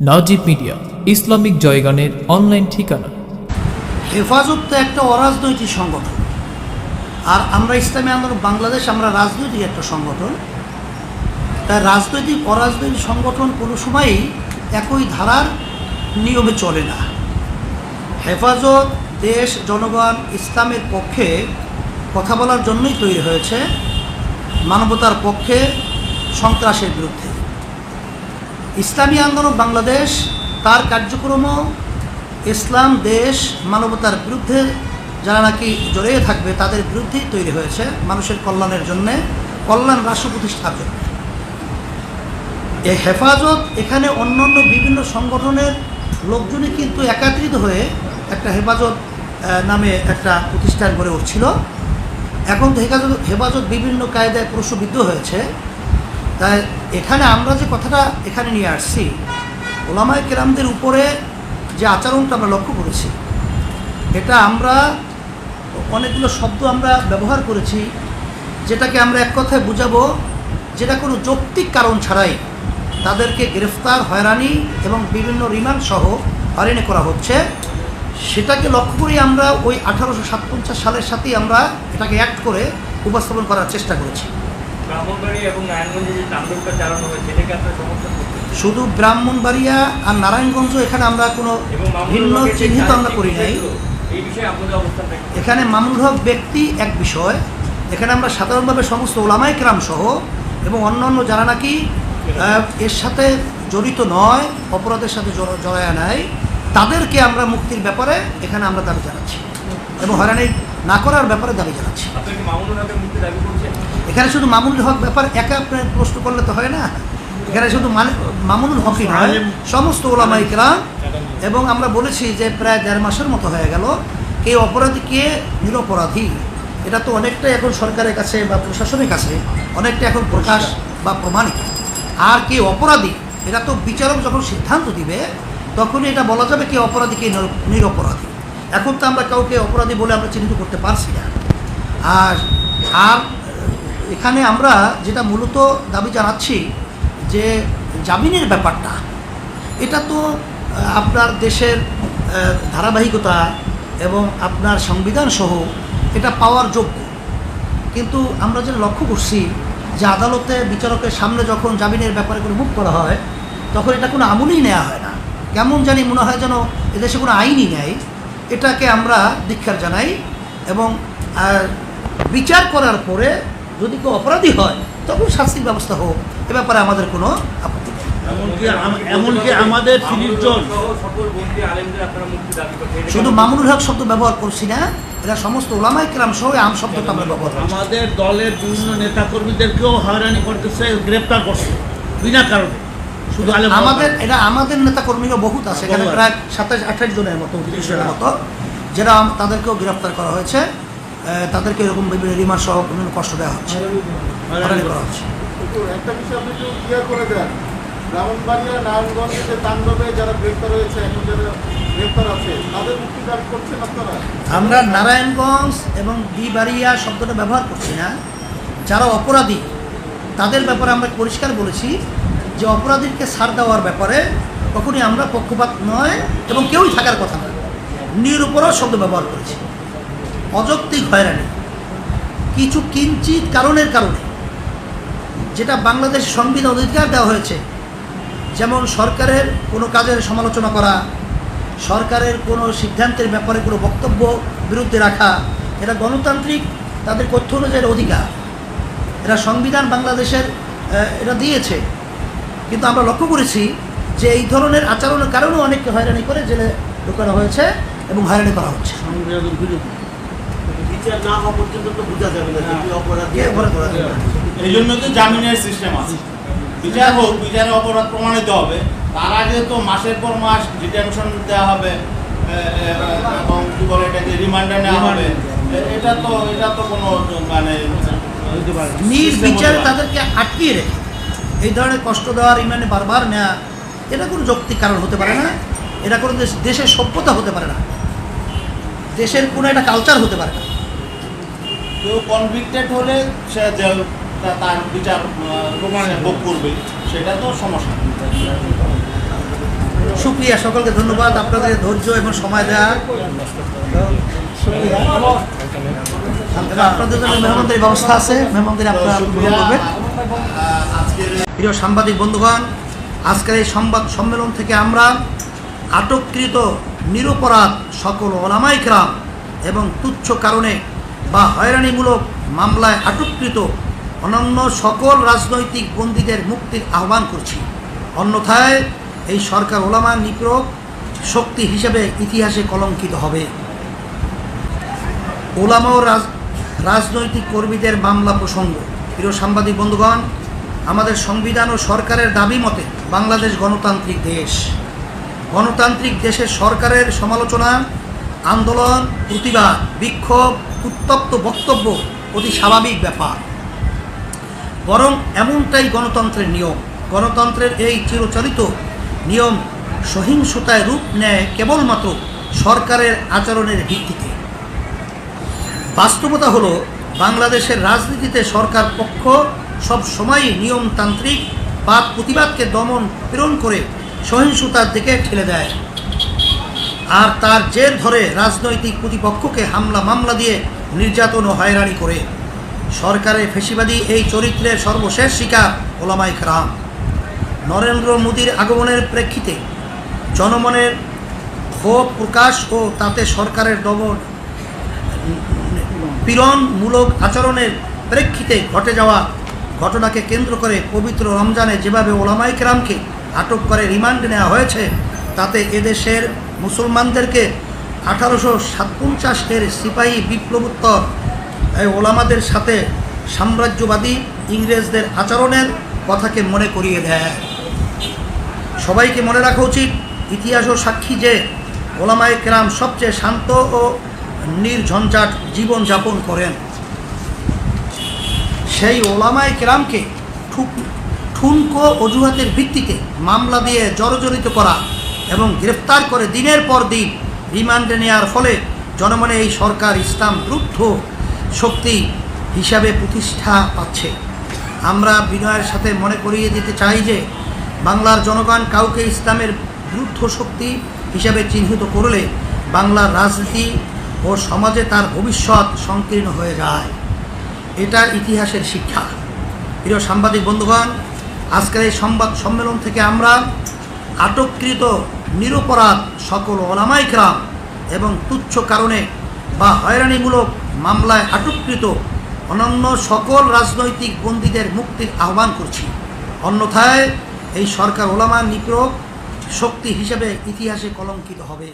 Najib media, Islamic জয়গানের online ঠিকানা। হেফাজত তো একটা অরাজনৈতিক সংগঠন। আর আমরা ইসলামী আন্দোলন, বাংলাদেশ আমরা রাজনৈতিক একটা সংগঠন। তাই রাজনৈতিক, অরাজনৈতিক সংগঠন কোনো সময়ই একই ধারার নিয়মে চলে না। হেফাজত, দেশ, জনগণ, ইসলামের পক্ষে কথা বলার জন্যই তৈরি হয়েছে মানবতার পক্ষে সন্ত্রাসের বিরুদ্ধে। ইসলামী আন্দোলন বাংলাদেশ, তার কার্যক্রম ইসলাম, দেশ, মানবতার বিরুদ্ধে যারা নাকি জড়িয়ে থাকবে, তাদের বিরুদ্ধেই তৈরি হয়েছে মানুষের কল্যাণের জন্যে কল্যাণ রাষ্ট্র প্রতিষ্ঠার জন্য। এই হেফাজত এখানে অন্যান্য বিভিন্ন সংগঠনের লোকজনই কিন্তু একাত্রিত হয়ে একটা হেফাজত নামে একটা প্রতিষ্ঠান গড়ে উঠছিল। এখন তো হেফাজত হেফাজত বিভিন্ন কায়দায় প্রশ্নবিদ্ধ হয়েছে। তাই এখানে আমরা যে কথাটা এখানে নিয়ে আসছি, ওলামায় কেরামদের উপরে যে আচরণটা আমরা লক্ষ্য করেছি, এটা আমরা অনেকগুলো শব্দ আমরা ব্যবহার করেছি, যেটাকে আমরা এক কথায় বুঝাবো যেটা কোনো যৌক্তিক কারণ ছাড়াই তাদেরকে গ্রেফতার, হয়রানি এবং বিভিন্ন রিমান্ড সহ হয়রানি করা হচ্ছে। সেটাকে লক্ষ্য করেই আমরা ওই আঠারোশো সাতপঞ্চাশ সালের সাথেই আমরা এটাকে অ্যাক্ট করে উপস্থাপন করার চেষ্টা করেছি। ব্রাহ্মণবাড়ি এবং নারায়ণগঞ্জে যে তাণ্ডবটা চালানো হয়েছে এটাকে আপনারা সমর্থন শুধু ব্রাহ্মণবাড়িয়া আর নারায়ণগঞ্জ এখানে আমরা কোনো ভিন্ন চিহ্নিত আমরা করি নাই? এখানে মামুনুল হক ব্যক্তি এক বিষয় এখানে আমরা সাধারণভাবে সমস্ত ওলামাই ক্রাম সহ এবং অন্যান্য যারা নাকি এর সাথে জড়িত নয় অপরাধের সাথে জড়ায় নাই তাদেরকে আমরা মুক্তির ব্যাপারে এখানে আমরা দাবি জানাচ্ছি এবং হয়রানি না করার ব্যাপারে দাবি জানাচ্ছি। আপনারা এখানে শুধু মামুনুল হক ব্যাপার একা আপনি প্রশ্ন করলে তো হয় না। এখানে শুধু মানে- মামুনুল হকই নয় সমস্ত ওলামাই কেরাম এবং আমরা বলেছি যে প্রায় দেড় মাসের মতো হয়ে গেল কে অপরাধী কে নিরপরাধী। এটা তো অনেকটাই এখন সরকারের কাছে বা প্রশাসনের কাছে অনেকটা এখন প্রকাশ বা প্রমাণিত। আর কে অপরাধী এটা তো বিচারক যখন সিদ্ধান্ত দিবে তখনই এটা বলা যাবে কে অপরাধী কে নিরপরাধী। এখন তো আমরা কাউকে অপরাধী বলে আমরা চিহ্নিত করতে পারছি না। আর আর এখানে আমরা যেটা মূলত দাবি জানাচ্ছি যে জামিনের ব্যাপারটা, এটা তো আপনার দেশের ধারাবাহিকতা এবং আপনার সংবিধান সহ এটা পাওয়ার যোগ্য। কিন্তু আমরা যেটা লক্ষ্য করছি যে আদালতে বিচারকের সামনে যখন জামিনের ব্যাপারে কোনো মুখ করা হয়, তখন এটা কোনো আমলই নেওয়া হয় না। কেমন জানি মনে হয় যেন এদেশে কোনো আইনই নেই। এটাকে আমরা দীক্ষার জানাই এবং বিচার করার পরে যদি কেউ অপরাধী হয় তখন শাস্তির ব্যবস্থা হোক। এ ব্যাপারে আমাদের কোনো আপত্তি নেই। এমনকি আমাদের জন। শুধু মামুনুল হক শব্দ ব্যবহার করছি না এরা সমস্ত ওলামাই কেরাম সহ আম শব্দটা আমরা ব্যবহার আমাদের দলের বিভিন্ন নেতাকর্মীদেরকেও হয়রানি করতেছে গ্রেপ্তার করছে বিনা কারণে। শুধু আমাদের এটা আমাদের নেতা কর্মীরা বহুত আছে এখানে প্রায় সাতাশ আঠাশ জনের মতো মতো যারা তাদেরকেও গ্রেফতার করা হয়েছে। তাদেরকে এরকম রিমান্ড সহ বিভিন্ন কষ্ট দেওয়া হচ্ছে। করা হচ্ছে। একটু বিষয় আপনি একটু ক্লিয়ার করে দেন। ব্রাহ্মণবাড়িয়া নারায়ণগঞ্জে যে তাণ্ডবে যারা গ্রেপ্তার হয়েছে এখন যারা গ্রেপ্তার আছে তাদের মুক্তি দাবি করছেন আপনারা? আমরা নারায়ণগঞ্জ এবং বিবাড়িয়া শব্দটা ব্যবহার করছি না। যারা অপরাধী তাদের ব্যাপারে আমরা পরিষ্কার বলেছি যে অপরাধীকে ছাড় দেওয়ার ব্যাপারে কখনই আমরা পক্ষপাত নয় এবং কেউই থাকার কথা নয় নিরুপরও শব্দ ব্যবহার করেছি। অযৌক্তিক হয়রানি। কিছু কিঞ্চিত কারণের কারণে যেটা বাংলাদেশ সংবিধান অধিকার দেওয়া হয়েছে, যেমন সরকারের কোনো কাজের সমালোচনা করা, সরকারের কোনো সিদ্ধান্তের ব্যাপারে কোনো বক্তব্য বিরুদ্ধে রাখা এটা গণতান্ত্রিক, তাদের তথ্য অনুযায়ী অধিকার। এরা সংবিধান বাংলাদেশের এটা দিয়েছে। কিন্তু আমরা লক্ষ্য করেছি যে এই ধরনের আচরণের কারণেও অনেককে হয়রানি করে জেলে ঢোকানো হয়েছে এবং হয়রানি করা হচ্ছে। সংবিধানের বিরুদ্ধে। বিচার না হওয়া পর্যন্ত তো বোঝা যাবে না যে অপরাধী কে অপরাধ করেছে? এই জন্য তো জামিনের সিস্টেম আছে। বিচার হোক বিচারে অপরাধ প্রমাণিত হবে। তার আগে তো মাসের পর মাস ডিটেনশন দেওয়া হবে। এ, এ, এবং কি বলে এটাকে রিমান্ডে নেওয়া হবে। এটা তো এটা তো কোনো মানে। নির্বিচারে তাদেরকে আটকিয়ে রেখে এই ধরনের কষ্ট দেওয়ার ইমানে বারবার নেওয়া এটা কোনো যৌক্তিক কারণ হতে পারে না। এটা কোনো দেশের সভ্যতা হতে পারে না। দেশের কোনো একটা কালচার হতে পারে না। কেউ কনভিক্টেড হলে সে জেল তার বিচার ভোগ করবে। সেটা তো সমস্যা। সুপ্রিয়া সকলকে ধন্যবাদ। আপনাদের ধৈর্য এবং সময় দেওয়া আপনাদের জন্য মেহমানদের ব্যবস্থা আছে। মেহমানদের আপনারা করবেন। প্রিয় সাংবাদিক বন্ধুগণ আজকের এই সংবাদ সম্মেলন থেকে আমরা আটককৃত নিরপরাধ সকল ওলামাইকরাম এবং তুচ্ছ কারণে বা হয়রানিমূলক মামলায় আটককৃত অনন্য সকল রাজনৈতিক বন্দীদের মুক্তির আহ্বান করছি। অন্যথায় এই সরকার ওলামা নিপীড়ক শক্তি হিসেবে ইতিহাসে কলঙ্কিত হবে। ওলামা ও রাজ রাজনৈতিক কর্মীদের মামলা প্রসঙ্গ। প্রিয় সাংবাদিক বন্ধুগণ, আমাদের সংবিধান ও সরকারের দাবি মতে বাংলাদেশ গণতান্ত্রিক দেশ। গণতান্ত্রিক দেশের সরকারের সমালোচনা, আন্দোলন, প্রতিবাদ, বিক্ষোভ উত্তপ্ত বক্তব্য অতি স্বাভাবিক ব্যাপার। বরং এমনটাই গণতন্ত্রের নিয়ম। গণতন্ত্রের এই চিরচরিত নিয়ম সহিংসতায় রূপ নেয় কেবলমাত্র সরকারের আচরণের ভিত্তিতে। বাস্তবতা হলো, বাংলাদেশের রাজনীতিতে সরকার পক্ষ সব সময়ই নিয়মতান্ত্রিক বা প্রতিবাদকে দমন, প্রেরণ করে সহিংসতার দিকে ঠেলে দেয়। আর তার জের ধরে রাজনৈতিক প্রতিপক্ষকে হামলা মামলা দিয়ে নির্যাতন ও হয়রানি করে। সরকারের ফেসিবাদী এই চরিত্রের সর্বশেষ শিকার ওলামাই খারাম নরেন্দ্র মোদীর আগমনের প্রেক্ষিতে জনমনের ক্ষোভ প্রকাশ ও তাতে সরকারের দমন পীড়নমূলক আচরণের প্রেক্ষিতে ঘটে যাওয়া ঘটনাকে কেন্দ্র করে পবিত্র রমজানে যেভাবে ওলামাই কেরামকে আটক করে রিমান্ডে নেওয়া হয়েছে, তাতে এদেশের মুসলমানদেরকে আঠারোশো সাতপঞ্চাশ এর সিপাহী বিপ্লবোত্তর ওলামাদের সাথে সাম্রাজ্যবাদী ইংরেজদের আচরণের কথাকে মনে করিয়ে দেয়। সবাইকে মনে রাখা উচিত, ইতিহাস ও সাক্ষী যে ওলামায় কেরাম সবচেয়ে শান্ত ও নির্ঝঞ্ঝাট জীবনযাপন করেন। সেই ওলামায় কেরামকে ঠুনকো অজুহাতের ভিত্তিতে মামলা দিয়ে জড়জড়িত করা এবং গ্রেফতার করে দিনের পর দিন রিমান্ডে নেওয়ার ফলে জনমনে এই সরকার ইসলাম রুদ্ধ শক্তি হিসাবে প্রতিষ্ঠা পাচ্ছে। আমরা বিনয়ের সাথে মনে করিয়ে দিতে চাই যে, বাংলার জনগণ কাউকে ইসলামের বিরুদ্ধ শক্তি হিসাবে চিহ্নিত করলে বাংলার রাজনীতি ও সমাজে তার ভবিষ্যৎ সংকীর্ণ হয়ে যায়। এটা ইতিহাসের শিক্ষা। প্রিয় সাংবাদিক বন্ধুগণ, আজকের এই সংবাদ সম্মেলন থেকে আমরা আটককৃত নিরপরাধ সকল ওলামাইকরাম এবং তুচ্ছ কারণে বা হয়রানিমূলক মামলায় আটককৃত অনন্য সকল রাজনৈতিক বন্দীদের মুক্তির আহ্বান করছি। অন্যথায় এই সরকার ওলামা নিগ্রহ শক্তি হিসেবে ইতিহাসে কলঙ্কিত হবে।